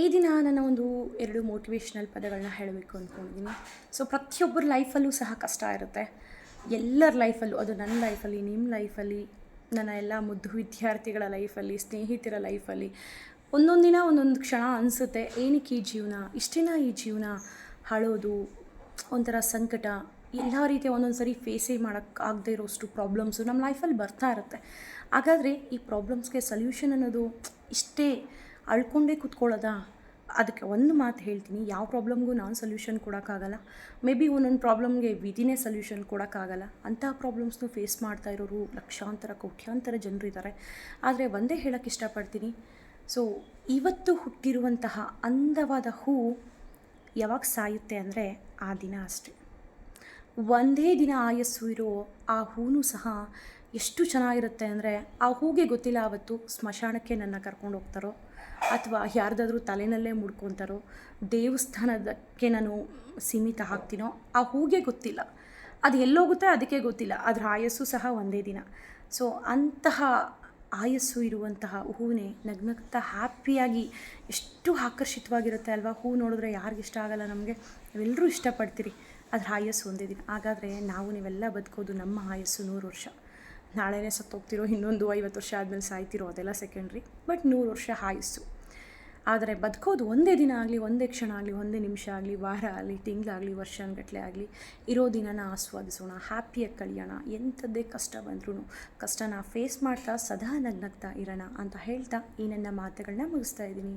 ಈ ದಿನ ನನ್ನ ಒಂದು ಎರಡು ಮೋಟಿವೇಶ್ನಲ್ ಪದಗಳನ್ನ ಹೇಳಬೇಕು ಅಂದ್ಕೊಂಡಿದ್ದೀನಿ ಸೊ ಪ್ರತಿಯೊಬ್ಬರ ಲೈಫಲ್ಲೂ ಸಹ ಕಷ್ಟ ಇರುತ್ತೆ. ಎಲ್ಲರ ಲೈಫಲ್ಲೂ ಅದು ನನ್ನ ಲೈಫಲ್ಲಿ ನಿಮ್ಮ ಲೈಫಲ್ಲಿ ನನ್ನ ಎಲ್ಲ ಮುದ್ದು ವಿದ್ಯಾರ್ಥಿಗಳ ಲೈಫಲ್ಲಿ ಸ್ನೇಹಿತರ ಲೈಫಲ್ಲಿ ಒಂದೊಂದು ದಿನ ಒಂದೊಂದು ಕ್ಷಣ ಅನಿಸುತ್ತೆ, ಏನಕ್ಕೆ ಈ ಜೀವನ? ಇಷ್ಟಿನ ಈ ಜೀವನ ಹಾಳೋದು, ಒಂಥರ ಸಂಕಟ, ಎಲ್ಲ ರೀತಿಯ ಒಂದೊಂದು ಸರಿ ಫೇಸೇ ಮಾಡೋಕ್ಕೆ ಆಗದೆ ಇರೋಷ್ಟು ಪ್ರಾಬ್ಲಮ್ಸು ನಮ್ಮ ಲೈಫಲ್ಲಿ ಬರ್ತಾ ಇರುತ್ತೆ. ಹಾಗಾದರೆ ಈ ಪ್ರಾಬ್ಲಮ್ಸ್ಗೆ ಸೊಲ್ಯೂಷನ್ ಅನ್ನೋದು ಇಷ್ಟೇ ಅಳ್ಕೊಂಡೇ ಕೂತ್ಕೊಳ್ಳೋದಾ? ಅದಕ್ಕೆ ಒಂದು ಮಾತು ಹೇಳ್ತೀನಿ, ಯಾವ ಪ್ರಾಬ್ಲಮ್ಗೂ ನಾನು ಸೊಲ್ಯೂಷನ್ ಕೊಡೋಕ್ಕಾಗಲ್ಲ. ಮೇ ಬಿ ಒಂದೊಂದು ಪ್ರಾಬ್ಲಮ್ಗೆ ವಿಧಿನೇ ಸೊಲ್ಯೂಷನ್ ಕೊಡೋಕ್ಕಾಗಲ್ಲ. ಅಂತಹ ಪ್ರಾಬ್ಲಮ್ಸ್ನು ಫೇಸ್ ಮಾಡ್ತಾ ಇರೋರು ಲಕ್ಷಾಂತರ, ಕೋಟ್ಯಾಂತರ ಜನರು ಇದ್ದಾರೆ ಆದರೆ ಒಂದೇ ಹೇಳೋಕ್ಕೆ ಇಷ್ಟಪಡ್ತೀನಿ. ಸೊ ಇವತ್ತು ಹುಟ್ಟಿರುವಂತಹ ಅಂದವಾದ ಹೂ ಯಾವಾಗ ಸಾಯುತ್ತೆ ಅಂದರೆ ಆ ದಿನ ಅಷ್ಟೆ. ಒಂದೇ ದಿನ ಆಯಸ್ಸು ಇರೋ ಆ ಹೂನು ಸಹ ಎಷ್ಟು ಚೆನ್ನಾಗಿರುತ್ತೆ ಅಂದರೆ ಆ ಹೂಗೆ ಗೊತ್ತಿಲ್ಲ ಆವತ್ತು ಸ್ಮಶಾನಕ್ಕೆ ನನ್ನ ಕರ್ಕೊಂಡು ಹೋಗ್ತಾರೋ ಅಥವಾ ಯಾರ್ದಾದ್ರೂ ತಲೆನಲ್ಲೇ ಮುಡ್ಕೊತಾರೋ, ದೇವಸ್ಥಾನದಕ್ಕೆ ನಾನು ಸೀಮಿತ ಹಾಕ್ತೀನೋ ಆ ಹೂಗೆ ಗೊತ್ತಿಲ್ಲ. ಅದು ಎಲ್ಲೋಗುತ್ತೆ ಅದಕ್ಕೆ ಗೊತ್ತಿಲ್ಲ. ಅದರ ಆಯಸ್ಸು ಸಹ ಒಂದೇ ದಿನ. ಸೊ ಅಂತಹ ಆಯಸ್ಸು ಇರುವಂತಹ ಹೂವನ್ನೇ ನಗ್ನಗ್ತಾ ಹ್ಯಾಪಿಯಾಗಿ ಎಷ್ಟು ಆಕರ್ಷಿತವಾಗಿರುತ್ತೆ ಅಲ್ವಾ? ಹೂ ನೋಡಿದ್ರೆ ಯಾರಿಗೆ ಇಷ್ಟ ಆಗಲ್ಲ ನಮಗೆ? ನಾವೆಲ್ಲರೂ ಇಷ್ಟಪಡ್ತೀರಿ. ಅದ್ರ ಆಯಸ್ಸು ಒಂದೇ ದಿನ. ಹಾಗಾದರೆ ನಾವು ನೀವೆಲ್ಲ ಬದುಕೋದು ನಮ್ಮ ಆಯಸ್ಸು ನೂರು ವರ್ಷ. ನಾಳೆನೇ ಸತ್ತೋಗ್ತಿರೋ, ಇನ್ನೊಂದು ಐವತ್ತು ವರ್ಷ ಆದಮೇಲೆ ಸಾಯ್ತಿರೋ ಅದೆಲ್ಲ ಸೆಕೆಂಡ್ರಿ ಬಟ್ ನೂರು ವರ್ಷ ಆಯುಸ್ಸು ಆದರೆ ಬದುಕೋದು ಒಂದೇ ದಿನ ಆಗಲಿ, ಒಂದೇ ಕ್ಷಣ ಆಗಲಿ, ಒಂದೇ ನಿಮಿಷ ಆಗಲಿ, ವಾರ ಆಗಲಿ, ತಿಂಗಳಾಗಲಿ ವರ್ಷಗಟ್ಟಲೆ ಆಗಲಿ, ಇರೋ ದಿನನ ಆಸ್ವಾದಿಸೋಣ, ಹ್ಯಾಪಿಯಾಗಿ ಕಳಿಯೋಣ, ಎಂಥದ್ದೇ ಕಷ್ಟ ಬಂದ್ರೂ ಕಷ್ಟನ ಫೇಸ್ ಮಾಡ್ತಾ ಸದಾ ನಗ್ನಗ್ತಾ ಇರೋಣ ಅಂತ ಹೇಳ್ತಾ ಈ ನನ್ನ ಮಾತುಗಳನ್ನ ಮುಗಿಸ್ತಾ ಇದ್ದೀನಿ.